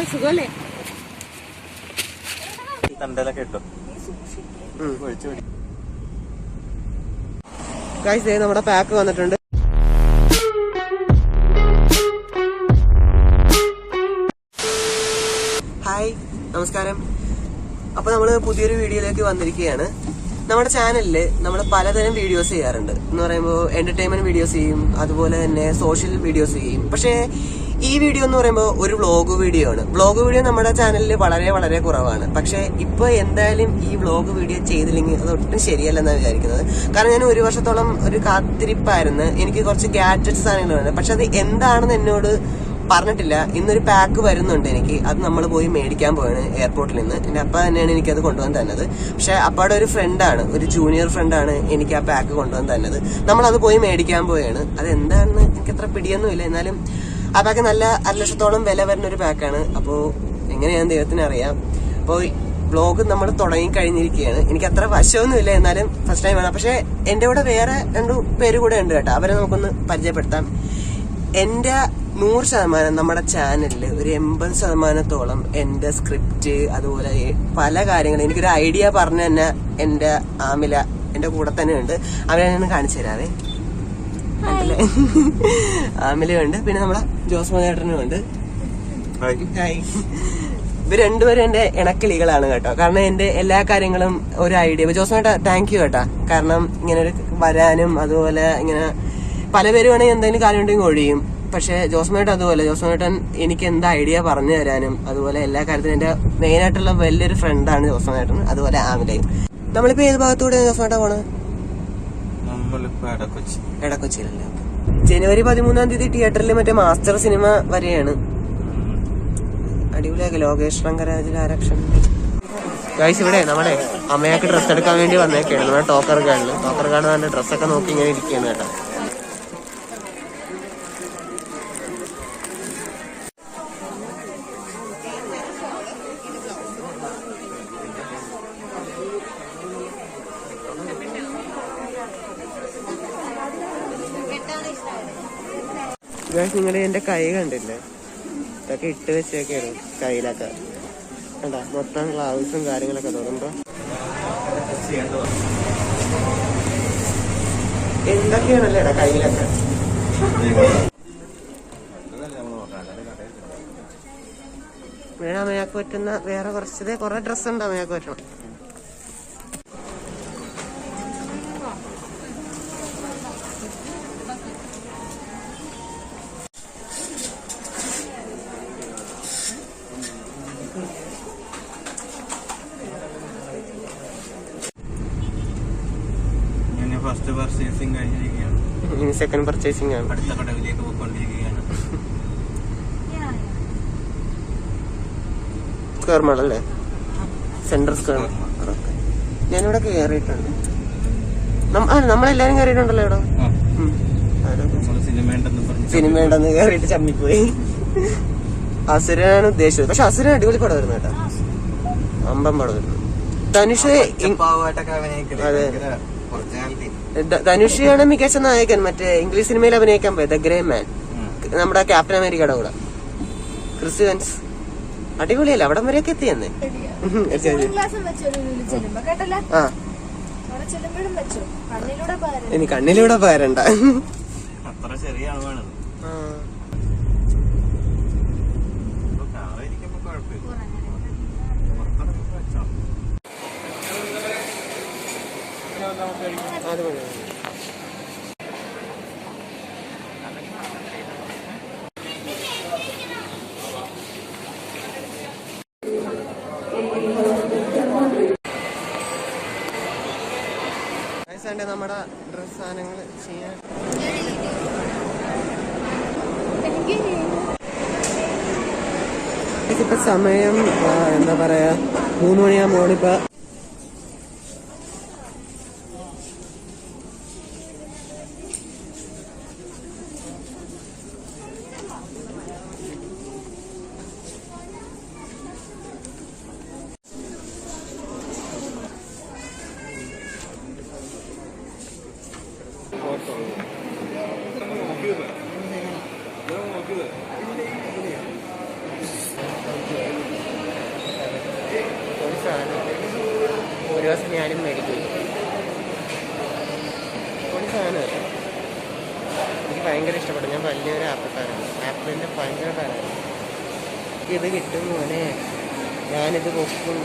Hi സുഖല്ലേ തണ്ടലൊക്കെ ഇട്ടോ. ഒഴിച്ചു പിടി ഗൈസ് നമ്മുടെ പാക്ക് വന്നിട്ടുണ്ട്. ഹായ് നമസ്കാരം. അപ്പൊ നമ്മൾ പുതിയൊരു വീഡിയോയിലേക്ക് വന്നിരിക്കുകയാണ്. നമ്മുടെ ചാനലിൽ നമ്മൾ പലതരം വീഡിയോസ് ചെയ്യാറുണ്ട്. എന്ന് പറയുമ്പോൾ എന്റർടൈൻമെന്റ് വീഡിയോസ് ചെയ്യും അതുപോലെ തന്നെ സോഷ്യൽ വീഡിയോസ് ചെയ്യും. പക്ഷേ ഈ വീഡിയോ എന്ന് പറയുമ്പോൾ ഒരു വ്ളോഗ് വീഡിയോ ആണ്. വ്ളോഗ് വീഡിയോ നമ്മുടെ ചാനലിൽ വളരെ വളരെ കുറവാണ്. പക്ഷേ ഇപ്പോൾ എന്തായാലും ഈ വ്ളോഗ് വീഡിയോ ചെയ്തില്ലെങ്കിൽ അത് ഒട്ടും ശരിയല്ലെന്നാണ് വിചാരിക്കുന്നത്. കാരണം ഞാൻ ഒരു വർഷത്തോളം ഒരു കാത്തിരിപ്പായിരുന്നു. എനിക്ക് കുറച്ച് ഗാഡ്ജറ്റ്സ് സാധനങ്ങളുണ്ട് പക്ഷെ അത് എന്താണെന്ന് എന്നോട് പറഞ്ഞിട്ടില്ല. ഇന്നൊരു പാക്ക് വരുന്നുണ്ട് എനിക്ക്. അത് നമ്മൾ പോയി മേടിക്കാൻ പോവാണ് എയർപോർട്ടിൽ നിന്ന്. എന്റെ അപ്പ തന്നെയാണ് എനിക്കത് കൊണ്ടുവന്ന് തന്നത്. പക്ഷേ അപ്പയുടെ ഒരു ഫ്രണ്ടാണ് ഒരു ജൂനിയർ ഫ്രണ്ടാണ് എനിക്ക് ആ പാക്ക് കൊണ്ടുവന്ന് തന്നത്. നമ്മളത് പോയി മേടിക്കാൻ പോവുകയാണ് അത് എന്താണെന്ന് എനിക്ക് പിടിയൊന്നുമില്ല. എന്നാലും ആ പാക്ക് നല്ല അര ലക്ഷത്തോളം വില വരുന്ന ഒരു പാക്കാണ് അപ്പോൾ എങ്ങനെയാന്ന് ദൈവത്തിന് അറിയാം. അപ്പോൾ ബ്ലോഗ് നമ്മൾ തുടങ്ങി കഴിഞ്ഞിരിക്കുകയാണ്. എനിക്ക് അത്ര വശമൊന്നുമില്ല എന്നാലും ഫസ്റ്റ് ടൈമാണ് പക്ഷേ എന്റെ കൂടെ വേറെ രണ്ടു പേര് കൂടെ ഉണ്ട് കേട്ടോ. അവരെ നമുക്കൊന്ന് പരിചയപ്പെടുത്താം. എന്റെ നൂറ് ശതമാനം നമ്മുടെ ചാനലിൽ ഒരു എൺപത് ശതമാനത്തോളം എന്റെ സ്ക്രിപ്റ്റ് അതുപോലെ പല കാര്യങ്ങളും എനിക്കൊരു ഐഡിയ പറഞ്ഞു തന്നെ എന്റെ ആമില എന്റെ കൂടെ തന്നെ ഉണ്ട്. അവരെ ഞാൻ കാണിച്ചു തരാവേ. ആമിലയുണ്ട് പിന്നെ നമ്മളെ ജോസ് മകേട്ടനും ഉണ്ട് ഇവർ രണ്ടുപേരും എന്റെ ഇണക്കിളികളാണ് കേട്ടോ. കാരണം എന്റെ എല്ലാ കാര്യങ്ങളും ഒരു ഐഡിയ ജോസേട്ടാ താങ്ക് യു കേട്ടാ. കാരണം ഇങ്ങനെ ഒരു വരാനും അതുപോലെ ഇങ്ങനെ പല പേര് വേണമെങ്കിൽ എന്തെങ്കിലും കാര്യം ഉണ്ടെങ്കിൽ ഒഴിയും. പക്ഷെ ജോസ്മേട്ടൻ അതുപോലെ. ജോസ്മേട്ടൻ എനിക്ക് എന്ത് ഐഡിയ പറഞ്ഞു തരാനും അതുപോലെ എല്ലാ കാര്യത്തിനും എന്റെ മെയിൻ ആയിട്ടുള്ള വലിയൊരു ഫ്രണ്ടാണ് ജോസ്മേട്ടൻ അതുപോലെ ആമിലയും. നമ്മളിപ്പോ ഏത് ഭാഗത്തൂടെ ജോസ്മേട്ടാ പോണത്? ജനുവരി പതിമൂന്നാം തീയതി തിയേറ്ററിൽ മറ്റേ മാസ്റ്റർ സിനിമ വരെയാണ്. അടിപൊളിയാക്കി. ലോകേഷ് റംഗരാജിൽ ആരക്ഷൻ ഗൈസ് ഇവിടെ നമ്മുടെ അമ്മയൊക്കെ ഡ്രസ്സ് എടുക്കാൻ വേണ്ടി വന്നേക്കാണ്. നമ്മുടെ ടോക്കർ ഗാർഡിൽ ടോക്കർ ഗാർഡ് ഡ്രസ്സൊക്കെ നോക്കി ഇങ്ങനെ ഇരിക്കുകയാണ് കേട്ടോ. ഗൈസ് നിങ്ങൾ എന്റെ കൈ കണ്ടില്ലേ? ഇതൊക്കെ ഇട്ട് വെച്ചേക്കായിരുന്നു കയ്യിലൊക്കെ. കണ്ടാ? മൊത്തം ഗ്ലൗസും കാര്യങ്ങളൊക്കെ തുറമ്പോ എന്തൊക്കെയാണല്ലേ കയ്യിലൊക്കെ? അമ്മയാക്ക് പറ്റുന്ന വേറെ കുറച്ചതേ കുറെ ഡ്രസ്സ് ഉണ്ട് അമ്മയാക്ക് പറ്റണം. ഫസ്റ്റ് പർച്ചേസിങ് കഴിഞ്ഞിരിക്കുകയാണ്. ഇനി സെക്കൻഡ് പർച്ചേസിംഗ് ആണ്. അടുത്ത കടവിലേക്ക് പോയിക്കൊണ്ടിരിക്കുകയാണ്. സ്ക്വയർ മോഡൽ അല്ലേ? സെൻട്രൽ സ്ക്വയർ ഞാനിവിടെ കയറിയിട്ടുണ്ട് നമ്മളെല്ലാരും കയറിയിട്ടുണ്ടല്ലോ ഇവിടെ സിനിമ ഉണ്ടെന്ന് കയറിയിട്ട് ചമ്മിപ്പോയി. അസുരനാണ് ഉദ്ദേശിച്ചത്. പക്ഷെ അസുരൻ അടിപൊളി പടമായിരുന്നു കേട്ടോ. അമ്പം ധനുഷ് ഇ- പാവമായിട്ടൊക്കെ അഭിനയിക്കൽ. അതെ. ധനുഷിയാണ് മികച്ച നായകൻ. മറ്റേ ഇംഗ്ലീഷ് സിനിമയിൽ അഭിനയിക്കാൻ പോയത് ദ ഗ്രേ മാൻ. നമ്മുടെ ക്യാപ്റ്റൻ അമേരിക്കയുടെ കൂടെ. ക്രിസ് അടിപൊളിയല്ല അടിപൊളിയല്ലേ? അവിടം വരെയൊക്കെ എത്തിയെന്നേ. ആ. ഇനി കണ്ണിലൂടെ പോരണ്ട അത്ര ചെറിയ അളവാണ് വയസ്സാണ്ട് നമ്മുടെ ഡ്രസ് സാധനങ്ങൾ ചെയ്യാൻ. ഇപ്പൊ സമയം എന്താ പറയാ മൂന്ന് മണിയാകുമ്പോൾ ഇപ്പൊ ദിവസം ഞാനും മേടിക്കും. ഒരു സാധനം എനിക്ക് ഭയങ്കര ഇഷ്ടപ്പെട്ടു. ഞാൻ വലിയൊരു ആപ്പിൾ ഫാനാണ് ആപ്പിളിന്റെ ഭയങ്കര ഫാനാണ് ഇത് കിട്ടും മോനെ. ഞാനിത് പൊക്കും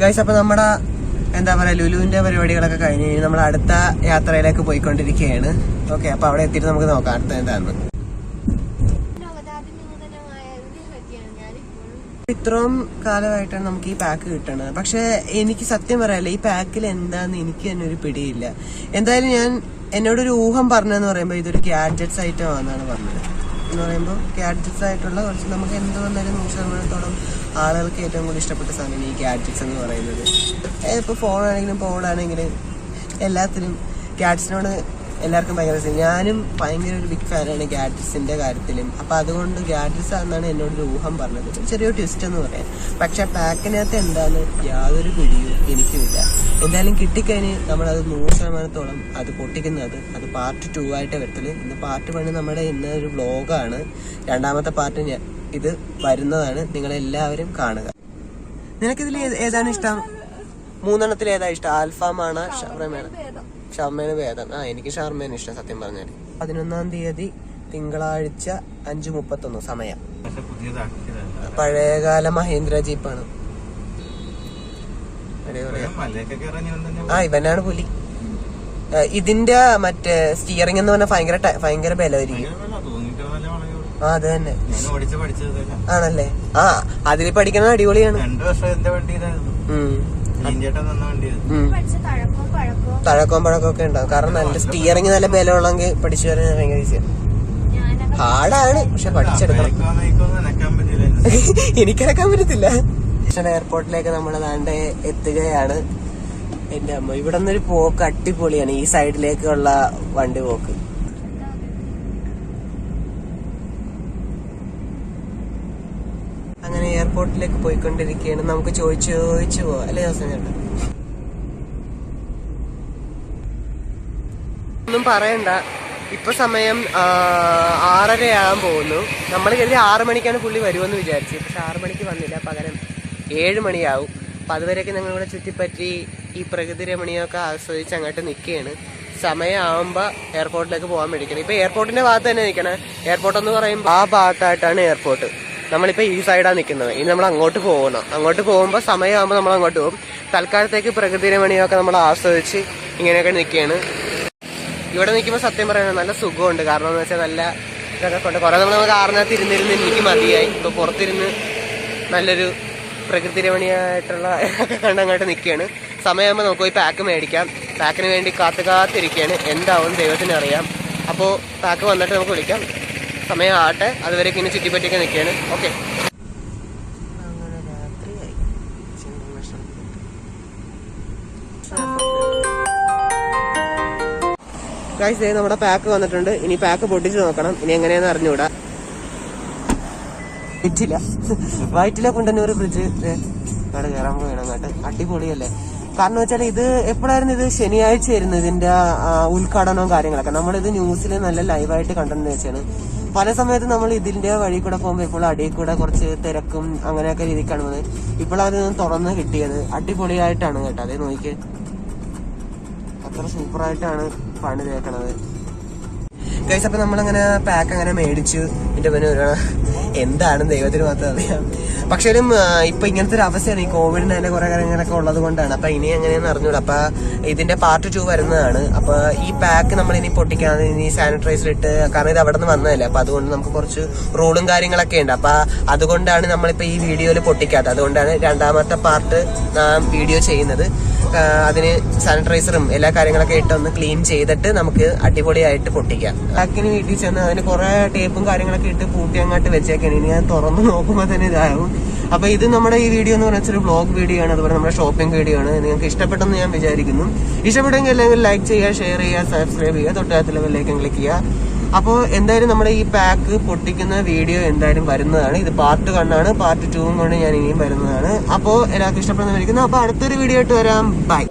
ഗൈസ് അപ്പൊ നമ്മുടെ എന്താ പറയാ ലുലുവിന്റെ പരിപാടികളൊക്കെ കഴിഞ്ഞ് കഴിഞ്ഞ് നമ്മൾ അടുത്ത യാത്രയിലേക്ക് പോയിക്കൊണ്ടിരിക്കുകയാണ്. ഓക്കെ അപ്പൊ അവിടെ എത്തിയിട്ട് നമുക്ക് നോക്കാം അടുത്ത ഞാനിപ്പോഴും ഇത്രയും കാലമായിട്ടാണ് നമുക്ക് ഈ പാക്ക് കിട്ടണത്. പക്ഷെ എനിക്ക് സത്യം പറയാല്ല ഈ പാക്കിൽ എന്താന്ന് എനിക്ക് തന്നെ ഒരു പിടിയില്ല. എന്തായാലും ഞാൻ എന്നോടൊരു ഊഹം പറഞ്ഞതെന്ന് പറയുമ്പോൾ ഇതൊരു ഗാഡ്ജറ്റ്സ് ഐറ്റം ആണെന്നാണ് പറഞ്ഞത്. എന്ന് പറയുമ്പോൾ ഗാഡ്ജറ്റ്സ് ആയിട്ടുള്ള കുറച്ച് നമുക്ക് എന്ത് വന്നാലും നൂറ് ശതമാനത്തോളം ആളുകൾക്ക് ഏറ്റവും കൂടുതൽ ഇഷ്ടപ്പെട്ട സാധനമാണ് ഈ ഗാഡ്ജറ്റ്സ് എന്ന് പറയുന്നത്. ഇപ്പോൾ ഫോണാണെങ്കിലും ഫോണാണെങ്കിലും എല്ലാത്തിനും ഗാഡ്ജറ്റ്സിനോട് എല്ലാവർക്കും ഭയങ്കര. ഞാനും ഭയങ്കര ഒരു ബിഗ് ഫാനാണ് ഗാഡ്ജറ്റ്സിന്റെ കാര്യത്തിലും. അപ്പൊ അതുകൊണ്ട് ഗാഡ്ജറ്റ്സ് ആണെന്നാണ് എന്നോട് ഒരു ഊഹം പറഞ്ഞത്. ഒരു ചെറിയൊരു ട്വിസ്റ്റ് എന്ന് പറയാം. പക്ഷെ പാക്കിനകത്ത് എന്താണ് യാതൊരു പിടിയും എനിക്കുമില്ല എന്തായാലും കിട്ടിക്കഴിഞ്ഞ് നമ്മളത് നൂറ് ശതമാനത്തോളം അത് പൊട്ടിക്കുന്നത് അത് പാർട്ട് ടു ആയിട്ട് വരത്തുള്ളൂ. ഇന്ന് പാർട്ട് വണ് നമ്മുടെ ഇന്ന് ഒരു വ്ലോഗാണ് രണ്ടാമത്തെ പാർട്ട് ഞാൻ ഇത് വരുന്നതാണ്. നിങ്ങളെല്ലാവരും കാണുക. നിനക്കിതിൽ ഏത്- ഏതാണ് ഇഷ്ടം? മൂന്നെണ്ണത്തിൽ ഏതാ ഇഷ്ടം? ആൽഫാമാണ് ഷവർമയാണ് ഷർമേന് ഭേദം ആ എനിക്ക് ഷർമേന് ഇഷ്ടം സത്യം പറഞ്ഞാൽ പതിനൊന്നാം തീയതി തിങ്കളാഴ്ച അഞ്ചു മുപ്പത്തൊന്ന് സമയം. പഴയകാല മഹേന്ദ്ര ജീപ്പാണ്. ആ ഇവനാണ് പുലി. ഇതിന്റെ മറ്റേ സ്റ്റിയറിംഗ് എന്ന് പറഞ്ഞാൽ ഭയങ്കര ഭയങ്കര ബലമായിരിക്കും. ആ അത് തന്നെ. ഞാൻ ഓടിച്ച് പഠിച്ചതല്ല ആണല്ലേ? ആ അതിൽ പഠിക്കണത് അടിപൊളിയാണ്. രണ്ടു വർഷം എന്റെ വണ്ടി തഴക്കവും പഴക്കമൊക്കെ ഉണ്ടാവും. കാരണം നല്ല സ്റ്റിയറിംഗ് നല്ല ബലമുള്ളെങ്കിൽ പഠിച്ചു വരാൻ ഭയങ്കര ഈസിയാണ് ഹാർഡാണ് പക്ഷെ പഠിച്ചെടുക്കണം. എനിക്കിറക്കാൻ പറ്റത്തില്ല. എയർപോർട്ടിലേക്ക് നമ്മൾ ദാണ്ടെ എത്തുകയാണ്. എന്റെ അമ്മ. ഇവിടെ നിന്നൊരു പോക്ക് അടിപൊളിയാണ്. ഈ സൈഡിലേക്കുള്ള വണ്ടി പോക്ക്. അങ്ങനെ എയർപോർട്ടിലേക്ക് പോയിക്കൊണ്ടിരിക്കുകയാണ്. നമുക്ക് ചോദിച്ചു ചോദിച്ചു പോവാം. അല്ലേ ദിവസം ചേട്ടാ ഒന്നും പറയണ്ട. ഇപ്പൊ സമയം ആറര ആറരയാകാൻ പോകുന്നു. നമ്മൾ കരുതി ആറു മണിക്കാണ് പുള്ളി വരുമെന്ന് വിചാരിച്ചു. പക്ഷെ ആറു മണിക്ക് വന്നില്ല. പകരം ഏഴ് മണിയാവും. അപ്പൊ അതുവരെയൊക്കെ ഞങ്ങൾ ഇവിടെ ചുറ്റിപ്പറ്റി ഈ പ്രകൃതി രമണീയമൊക്കെ ആസ്വദിച്ച് അങ്ങോട്ട് നിൽക്കുകയാണ്. സമയമാകുമ്പോൾ എയർപോർട്ടിലേക്ക് പോകാൻ മേടിക്കണം. ഇപ്പൊ എയർപോർട്ടിന്റെ ഭാഗത്ത് തന്നെ നിൽക്കണേ. എയർപോർട്ട് എന്ന് പറയുമ്പോൾ ആ ഭാഗത്തായിട്ടാണ് എയർപോർട്ട്. നമ്മളിപ്പോൾ ഈ സൈഡാണ് നിൽക്കുന്നത്. ഇനി നമ്മൾ അങ്ങോട്ട് പോകണം. അങ്ങോട്ട് പോകുമ്പോൾ സമയമാകുമ്പോൾ നമ്മൾ അങ്ങോട്ട് പോകും. തൽക്കാലത്തേക്ക് പ്രകൃതി രമണീയമൊക്കെ നമ്മൾ ആസ്വദിച്ച് ഇങ്ങനെയൊക്കെ നിൽക്കുകയാണ്. ഇവിടെ നിൽക്കുമ്പോൾ സത്യം പറയുന്നത് നല്ല സുഖമുണ്ട്. കാരണം എന്ന് വെച്ചാൽ നല്ല ഇതൊക്കെ കൊണ്ട് കുറെ നമ്മൾ നമുക്ക് ആറിനകത്ത് ഇരുന്നിരുന്ന് എനിക്ക് മതിയായി. ഇപ്പോൾ പുറത്തിരുന്ന് നല്ലൊരു പ്രകൃതി രമണീയമായിട്ടുള്ള കണ്ടങ്ങോട്ട് നിൽക്കുകയാണ് സമയമാകുമ്പോൾ നമുക്ക് പോയി പാക്ക് മേടിക്കാം. പാക്കിന് വേണ്ടി കാത്തു കാത്തിരിക്കുകയാണ് എന്താവും ദൈവത്തിന് അറിയാം. അപ്പോൾ പാക്ക് വന്നിട്ട് നമുക്ക് വിളിക്കാം. സമയം ആട്ടെ അതുവരെയൊക്കെ ഇനി ചുറ്റിപ്പറ്റിയൊക്കെ നിൽക്കുകയാണ് ഓക്കെ ഗൈസ് നമ്മുടെ പാക്ക് വന്നിട്ടുണ്ട്. ഇനി പാക്ക് പൊട്ടിച്ച് നോക്കണം. ഇനി എങ്ങനെയാന്ന് അറിഞ്ഞൂടാ വയറ്റില വൈറ്റില കുണ്ടന്നൂർ ഫ്രിഡ്ജ് അവിടെ കയറാൻ പോകണം അങ്ങോട്ട്. അടിപൊളിയല്ലേ? കാരണം വെച്ചാൽ ഇത് എപ്പോഴായിരുന്നു ഇത് ശനിയാഴ്ച ആയിരുന്നു ഇതിന്റെ ഉദ്ഘാടനവും കാര്യങ്ങളൊക്കെ. നമ്മളിത് ന്യൂസിൽ നല്ല ലൈവായിട്ട് കണ്ടെന്ന് വെച്ചാണ്. പല സമയത്ത് നമ്മൾ ഇതിന്റെ വഴി കൂടെ പോകുമ്പോൾ ഇപ്പോൾ അടിയിൽ കൂടെ കുറച്ച് തിരക്കും അങ്ങനെയൊക്കെ രീതി കാണുന്നത് ഇപ്പോഴത് തുറന്ന് കിട്ടിയത്. അടിപൊളിയായിട്ടാണ് കേട്ടോ. അതേ നോക്കിയേ. അത്ര സൂപ്പറായിട്ടാണ് പണി തേക്കണത് ഗൈസ് അപ്പൊ നമ്മളങ്ങനെ പാക്ക് അങ്ങനെ മേടിച്ചു. എന്റെ പിന്നെ ഒരു എന്താണ് ദൈവത്തിന് മാത്രം അറിയാം. പക്ഷേലും ഇപ്പം ഇങ്ങനത്തെ ഒരു അവസ്ഥയാണ്. ഈ കോവിഡിന് തന്നെ കുറെ കാര്യങ്ങളൊക്കെ ഉള്ളത് കൊണ്ടാണ്. അപ്പൊ ഇനി എങ്ങനെയാന്ന് അറിഞ്ഞൂടാ. അപ്പൊ ഇതിന്റെ പാർട്ട് ടു വരുന്നതാണ്. അപ്പോൾ ഈ പാക്ക് നമ്മൾ ഇനി പൊട്ടിക്കാതെ ഇനി സാനിറ്റൈസർ ഇട്ട് കാരണം ഇത് അവിടെ നിന്ന് വന്നതല്ലേ. അപ്പൊ അതുകൊണ്ട് നമുക്ക് കുറച്ച് റൂളും കാര്യങ്ങളൊക്കെ ഉണ്ട്. അപ്പൊ അതുകൊണ്ടാണ് നമ്മളിപ്പോ ഈ വീഡിയോയിൽ പൊട്ടിക്കാത്തത്. അതുകൊണ്ടാണ് രണ്ടാമത്തെ പാർട്ട് വീഡിയോ ചെയ്യുന്നത്. അതിന് സാനിറ്റൈസറും എല്ലാ കാര്യങ്ങളൊക്കെ ഇട്ട് ഒന്ന് ക്ലീൻ ചെയ്തിട്ട് നമുക്ക് അടിപൊളിയായിട്ട് പൊട്ടിക്കാം. ബാക്കിന് വീട്ടിൽ ചെന്ന് അതിന് കുറെ ടേപ്പും കാര്യങ്ങളൊക്കെ ഇട്ട് പൂട്ടി അങ്ങോട്ട് വെച്ചേക്കാണ്. ഇനി ഞാൻ തുറന്ന് നോക്കുമ്പോൾ തന്നെ ഇതാകും അപ്പൊ ഇത് നമ്മുടെ ഈ വീഡിയോ എന്ന് പറഞ്ഞാൽ ഒരു ബ്ലോഗ് വീഡിയോ ആണ്. അതുപോലെ നമ്മുടെ ഷോപ്പിംഗ് വീഡിയോ ആണ്. നിങ്ങൾക്ക് ഇഷ്ടപ്പെട്ടെന്ന് ഞാൻ വിചാരിക്കുന്നു. ഇഷ്ടപ്പെട്ടെങ്കിൽ എല്ലാവരും ലൈക്ക് ചെയ്യുക ഷെയർ ചെയ്യുക സബ്സ്ക്രൈബ് ചെയ്യുക. തൊട്ടടുത്ത ലെവലിലേക്ക് ക്ലിക്ക് ചെയ്യുക. അപ്പോൾ എന്തായാലും നമ്മുടെ ഈ പാക്ക് പൊട്ടിക്കുന്ന വീഡിയോ എന്തായാലും വരുന്നതാണ്. ഇത് പാർട്ട് കണ്ണാണ് പാർട്ട് ടൂവും കൊണ്ട് ഞാൻ ഇനിയും വരുന്നതാണ്. അപ്പോൾ എല്ലാവർക്കും ഇഷ്ടപ്പെടുന്ന വിളിക്കുന്നു അപ്പോൾ അടുത്തൊരു വീഡിയോ ആയിട്ട് വരാം. ബൈ